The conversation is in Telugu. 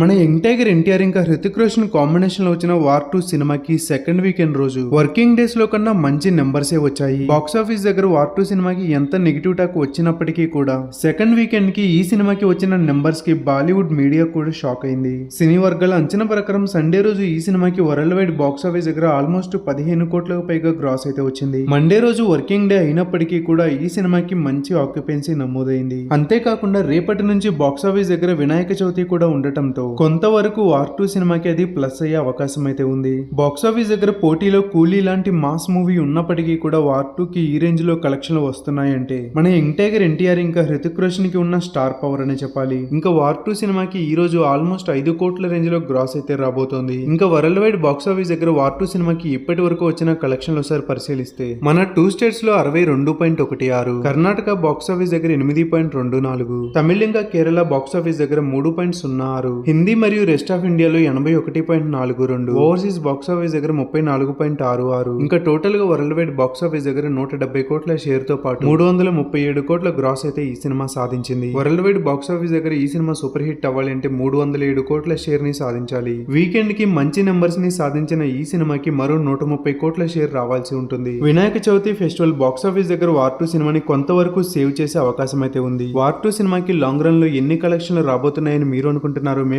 మన యంగ్ టైగర్ ఎన్టీఆర్ ఇంకా హృతిక్ రోషన్ కాంబినేషన్లో వచ్చిన వార్ టూ సినిమాకి సెకండ్ వీకెండ్ రోజు. వర్కింగ్ డేస్లో కన్నా మంచి నెంబర్సే వచ్చాయి. బాక్స్ ఆఫీస్ దగ్గర వార్ టూ సినిమాకి ఎంత నెగిటివ్ టాక్ వచ్చినప్పటికీ కూడా సెకండ్ వీకెండ్కి ఈ సినిమాకి వచ్చిన నెంబర్స్కి బాలీవుడ్ మీడియా కూడా షాక్ అయింది. సినీ వర్గాల అంచనా ప్రకారం సండే రోజు ఈ సినిమాకి వరల్డ్ వైడ్ బాక్స్ ఆఫీస్ దగ్గర ఆల్మోస్ట్ పదిహేను కోట్లకు పైగా గ్రాస్ అయితే వచ్చింది. మండే రోజు వర్కింగ్ డే అయినప్పటికీ కూడా ఈ సినిమాకి మంచి ఆక్యుపెన్సీ నమోదైంది. అంతేకాకుండా రేపటి నుంచి బాక్స్ ఆఫీస్ దగ్గర వినాయక చవితి కూడా ఉండటంతో కొంతవరకు వార్ టూ సినిమాకి అది ప్లస్ అయ్యే అవకాశం అయితే ఉంది. బాక్స్ ఆఫీస్ దగ్గర పోటీలో కూలీ లాంటి మాస్ మూవీ ఉన్నప్పటికీ కూడా వార్ టూ కి ఈ రేంజ్లో కలెక్షన్లు వస్తున్నాయంటే మన యంగ్ టైగర్ ఎన్టీఆర్ ఇంకా హృతిక్ రోషన్కి ఉన్న స్టార్ పవర్ అనే చెప్పాలి. ఇంకా వార్ టూ సినిమాకి ఈ రోజు ఆల్మోస్ట్ ఐదు కోట్ల రేంజ్లో గ్రాస్ అయితే రాబోతోంది. ఇంకా వరల్డ్ వైడ్ బాక్స్ ఆఫీస్ దగ్గర వార్ టూ సినిమాకి ఇప్పటి వరకు వచ్చిన కలెక్షన్లు ఒకసారి పరిశీలిస్తే మన టూ స్టేట్స్లో అరవై రెండు పాయింట్ ఒకటి ఆరు కర్ణాటక బాక్స్ ఆఫీస్ దగ్గర ఎనిమిది పాయింట్ రెండు నాలుగు తమిళ ఇంకా కేరళ బాక్స్ ఆఫీస్ దగ్గర మూడు పాయింట్ సున్నా ఆరు హిందీ మరియు రెస్ట్ ఆఫ్ ఇండియాలో ఎనభై ఒకటి పాయింట్ నాలుగు రెండు. ఓవర్సీస్ బాక్స్ ఆఫీస్ దగ్గర ముప్పై నాలుగు పాయింట్ ఆరు ఆరు. ఇంకా టోటల్గా వరల్డ్ వైడ్ బాక్స్ ఆఫీస్ దగ్గర నూట డెబ్బై కోట్ల షేర్తో పాటు మూడు వందల ముప్పై ఏడు కోట్ల గ్రాస్ అయితే ఈ సినిమా సాధించింది. వరల్డ్ వైడ్ బాక్స్ ఆఫీస్ దగ్గర ఈ సినిమా సూపర్ హిట్ అవ్వాలంటే మూడు వందల ఏడు కోట్ల షేర్ని సాధించాలి. వీకెండ్కి మంచి నెంబర్స్ని సాధించిన ఈ సినిమాకి మరో నూట ముప్పై కోట్ల షేర్ రావాల్సి ఉంటుంది. Vinayaka Chavithi festival box office దగ్గర వార్ టూ సినిమాని కొంతవరకు సేవ్ చేసే అవకాశం అయితే ఉంది. వార్ టూ సినిమాకి లాంగ్ రన్లో ఎన్ని కలెక్షన్లు రాబోతున్నాయని మీరు అనుకుంటున్నారు మీ